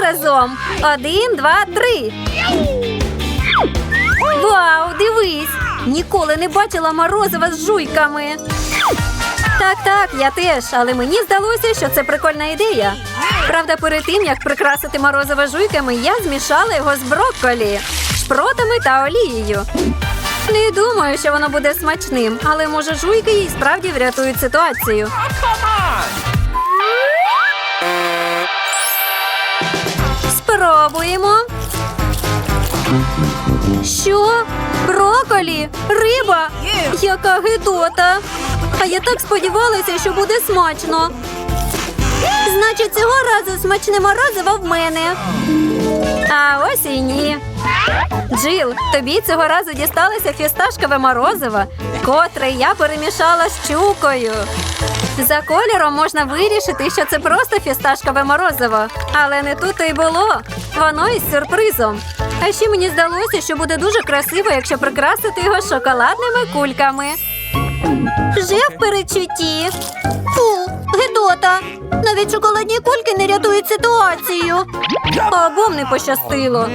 разом. Один, два, три. Вау, дивись! Ніколи не бачила морозива з жуйками. Так, так, я теж, але мені здалося, що це прикольна ідея. Правда, перед тим як прикрасити морозиво жуйками, я змішала його з брокколі, шпротами та олією. Не думаю, що воно буде смачним, але може жуйки їй справді врятують ситуацію. Спробуємо. Що? Броколі? Риба? Яка гидота. А я так сподівалася, що буде смачно. Значить, цього разу смачне морозиво в мене. А ось і ні. Джил, тобі цього разу дісталося фісташкове морозиво, котре я перемішала з чукою. За кольором можна вирішити, що це просто фісташкове морозиво. Але не тут і було. Воно із сюрпризом. А ще мені здалося, що буде дуже красиво, якщо прикрасити його шоколадними кульками. Вже в передчутті. Фу, гидота. Навіть шоколадні кульки не рятують ситуацію. Обом не пощастило.